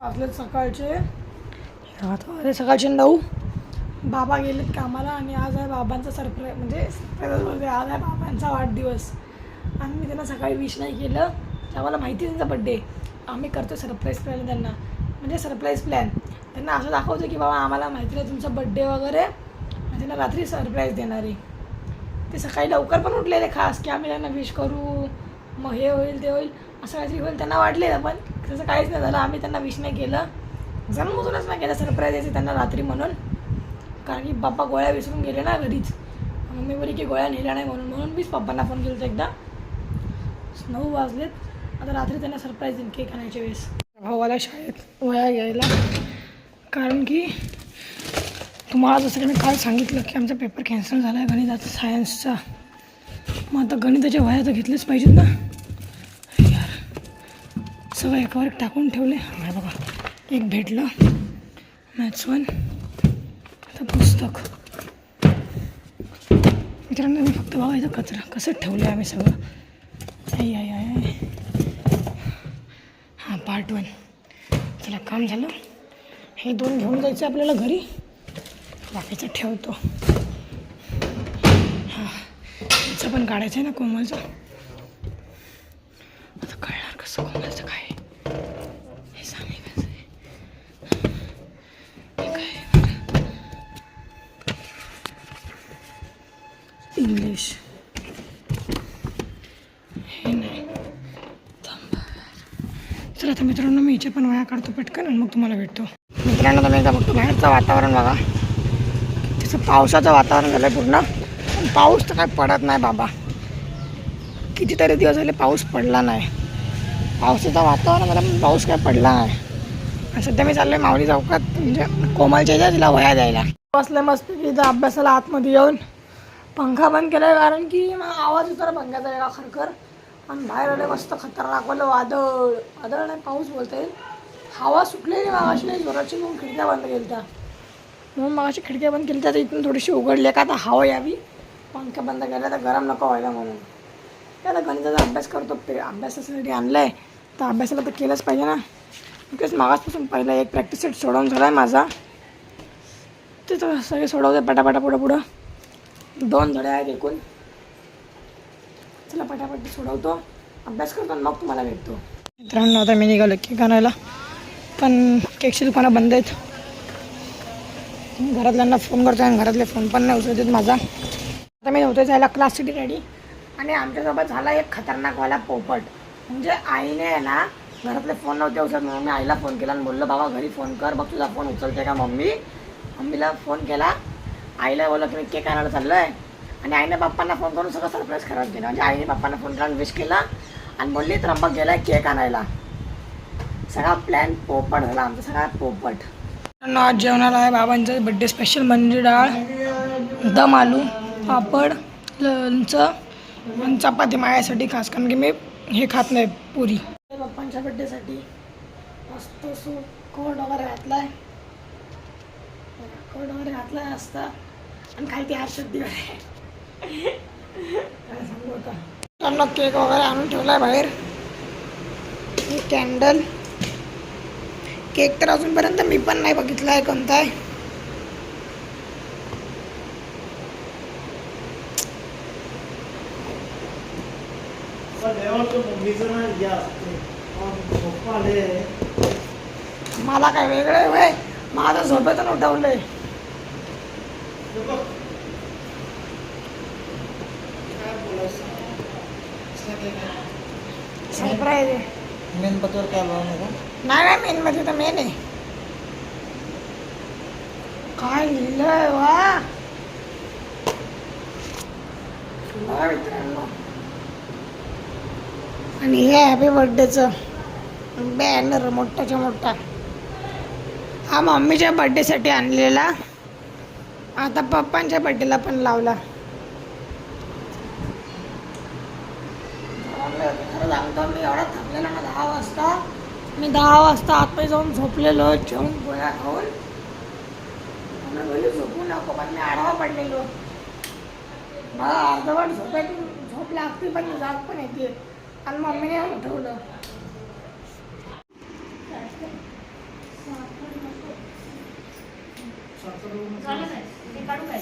वाजले सकाळचे. आता सकाळचे नऊ. बाबा गेलेत कामाला आणि आज आहे बाबांचा सरप्राईज म्हणजे surprise बोलते, आज आहे बाबांचा वाढदिवस. आणि मी त्यांना सकाळी विश नाही केलं. ते आम्हाला माहिती आहे त्यांचा बड्डे आम्ही करतो सरप्राईज प्लॅन त्यांना. म्हणजे सरप्राईज प्लॅन त्यांना असं दाखवतो की बाबा आम्हाला माहिती नाही तुमचा बड्डे वगैरे. आणि त्यांना रात्री सरप्राईज देणार आहे. ते सकाळी लवकर पण उठलेले खास की आम्ही त्यांना विश करू. मग हे होईल ते होईल. असं काहीतरी होईल. त्यांना वाटलेलं पण तसं काहीच नाही झालं. आम्ही त्यांना विश नाही केलं. जन्मधूनच नाही केलं. सरप्राईज यायचं त्यांना रात्री म्हणून. कारण की पप्पा गोळ्या विसरून गेले ना घरीच. मम्मी बोली की गोळ्या नेल्या नाही म्हणून. म्हणून मीच पप्पांना फोन केला होता एकदा. नऊ वाजलेत. आता रात्री त्यांना सरप्राईज देईन केक आणायच्या वेळेस. भावाला शाळेत वया घ्यायला. कारण की तुम्हाला जसं की मी काल सांगितलं की आमचा पेपर कॅन्सल झाला आहे गणिताचा सायन्सचा मग आता गणिताच्या वया तर घेतलेच पाहिजेत ना. सगळं एकावर एक टाकून ठेवले. आहे बघा एक भेटलं. मॅथ्स वन आता पुस्तक. मित्रांनो मी फक्त बघा इथं कचरा. कसं ठेवलं आहे आम्ही सगळं? आई आई आई हां पार्ट वन चला काम झालं. हे दोन घेऊन जायचं आपल्याला घरी. बाकीचं ठेवतो. हां याचं पण काढायचं आहे ना कोमलचं. आता कळणार कसं कोमल. चला आता मित्रांनो मी हिच्या पण वया काढतो पटकन आणि मग तुम्हाला भेटतो. मित्रांनो तुम्ही एकदा बघतो बाहेरचं वातावरण बघा. तसं पावसाचं वातावरण झालं पूर्ण. पण पाऊस तर काय पडत नाही बाबा. कितीतरी दिवस झाले पाऊस पडला नाही. पावसाचं वातावरण झालं पण पाऊस काय पडला नाही. आणि सध्या मी चाललोय माऊली चौकात म्हणजे कोमलच्या इथं तिला वया द्यायला. बसलं मस्त की इथं अभ्यासाला आतमध्ये येऊन पंखा बंद केला कारण की आवाज ना पंख्याचा वेगळा खरखर. आणि बाहेर आले मस्त खतरनाक वालं वादळ वादळ नाही पाऊस बोलता येईल. हवा सुटलेली मागाशी नाही जोराची म्हणून खिडक्या बंद केल्या म्हणून मागाशी खिडक्या बंद केल्या तर इथून थोडीशी उघडली का आता हवा यावी. पंख्या बंद केल्या तर गरम नको व्हायला म्हणून. काय आता गणिताचा अभ्यास करतो पे अभ्यासासाठी आणलं आहे तर अभ्यासाला तर केलंच पाहिजे ना. तेच मागासपासून पहिला एक प्रॅक्टिस सेट सोडवून झाला आहे माझा. ते तर सगळे सोडवते पटापटा पुढं पुढं. दोन धडे आहेत एकूण. चला पटापट सोडवतो. अभ्यास करतो आणि मग तुम्हाला भेटतो. मित्रांनो आता मी निघालो केक आणायला. पण केकची दुकानं बंद आहेत. घरातल्यांना फोन करतो आणि घरातले फोन पण नाही उचलत आहेत माझा. आता मी नव्हते जायला क्लास सिटी रेडी आणि आमच्यासोबत झाला एक खतरनाकवाला पोपट. म्हणजे आईने आहे ना घरातले फोन नव्हते उचलत म्हणून मी आईला फोन केला आणि बोललो बाबा घरी फोन कर बघ तुझा फोन उचलते का मम्मी. मम्मीला फोन केला. आईला बोललं की मी केक आणायला चाललो आहे आणि आईने बाप्पांना फोन करून सगळं सरप्राईज करायला केलं. म्हणजे आईने बाप्पांना फोन करून विश केला आणि बोलली त्र्यंबक गेलाय केक आणायला. सगळा प्लॅन पोपट झाला आमचा सगळा पोपट. आज जेवणाला आहे बाबांचं बड्डे स्पेशल म्हणजे डाळ दम आलू पापड लोणचं आणि चपाती माझ्यासाठी खास कारण की मी हे खात नाही पुरी. बाप्पांच्या बड्डेसाठी मस्त सो कोट वगैरे घातलाय. कोट वगैरे घातलाय असता आणि काही ते हर्षद सांगू आता त्यांना केक वगैरे आणून ठेवलाय बाहेर. कॅन्डल केक तर अजूनपर्यंत मी पण नाही बघितला आहे कोणता आहे मला काय वेगळं आहे वय माझं झोपेतून उठवलंय. सरप्राईज आहे मेणबत्तीवर काय का नाही नाही मेन मध्ये तर मेन आहे काय लिहिलंय वा बघा मित्रांनो आणि हे हॅपी बर्थडेचं बॅनर मोठाच्या मोठा हा मम्मीच्या बर्थडेसाठी आणलेला. आता पप्पांच्या बर्थडेला पण लावला. खरं सांगतो मी एवढा थकलेलो ना दहा वाजता. मी दहा वाजता आतमध्ये जाऊन झोपलेलो जेवून गोळ्या खाऊन. म्हणून झोपू नको पण मी आढावा पडलेलो. मला अर्धवट झोपेतून झोप लागते पण जात पण येते. आणि मम्मीने उठवलं झालं काय ते काढू काय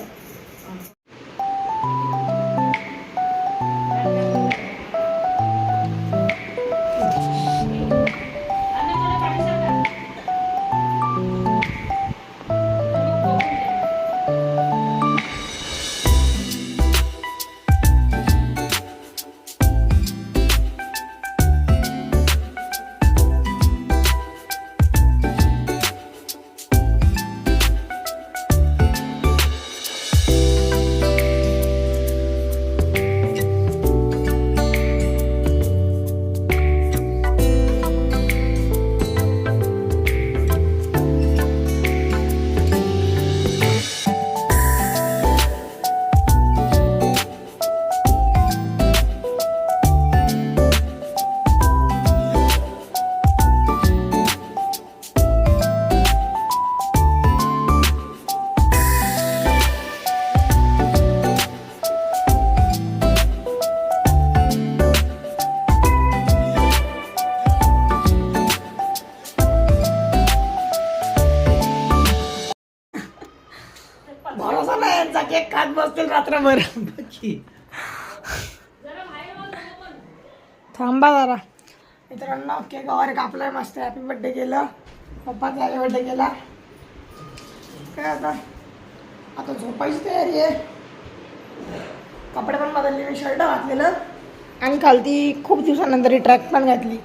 बसतील रात्रभर थांबा जरा. मित्रांनो केक वगैरे कापलाय मस्त. हॅपी बर्थडे केलं. पप्पा हॅपी बर्थडे केला. काय आता? आता झोपायची तयारी आहे. कपडे पण बदलले मी शर्ट घातलेलं. आणि काल ती खूप दिवसानंतर ही ट्रॅक पण घातली.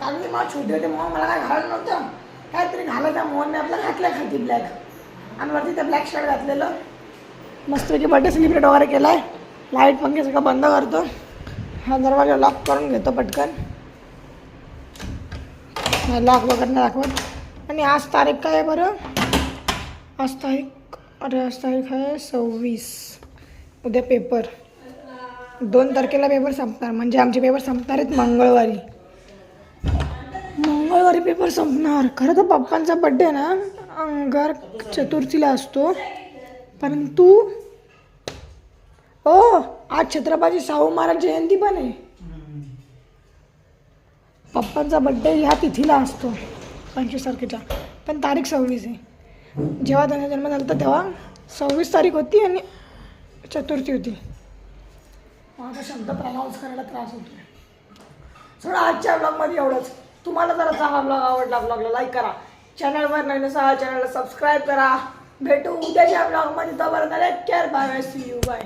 काल मला छोटी होती मग मला काय घालायला नव्हतं. काहीतरी घालायचं मोहनने आपलं घातलं खाती ब्लॅक आणि वरती ते ब्लॅक शर्ट घातलेलं. मस्तपैकी बर्थडे सेलिब्रेट वगैरे केला आहे लाइट पंखे सगळं बंद करतो. हा दरवाजा लॉक करून घेतो पटकन. लॉक वगैरे नाही दाखवत. आणि आज तारीख काय आहे बरं? आज तारीख अरे आज तारीख आहे सव्वीस. उद्या पेपर दोन तारखेला पेपर संपणार. म्हणजे आमचे पेपर संपणार आहेत मंगळवारी. मंगळवारी पेपर संपणार. खरं तर पप्पांचा बड्डे ना? अंगार चतुर्थीला असतो. परंतु ओ आज छत्रपती शाहू महाराज जयंती पण आहे. पप्पांचा बड्डे ह्या तिथीला असतो पंचवीस तारखेच्या पण तारीख सव्वीस आहे. जेव्हा त्यांचा जन्म झाला होता तेव्हा सव्वीस तारीख होती आणि चतुर्थी होती. माझा शब्द प्रनाऊन्स करायला त्रास होतो सगळं आजच्या ब्लॉगमध्ये एवढंच. तुम्हाला जर असा हा ब्लॉग आवडला ब्लॉगला लाईक करा. चॅनलवर नाही नसा चॅनलला सबस्क्राईब करा. भेटू उद्याच्या ब्लॉगमध्ये तोपर्यंत care bye see you bye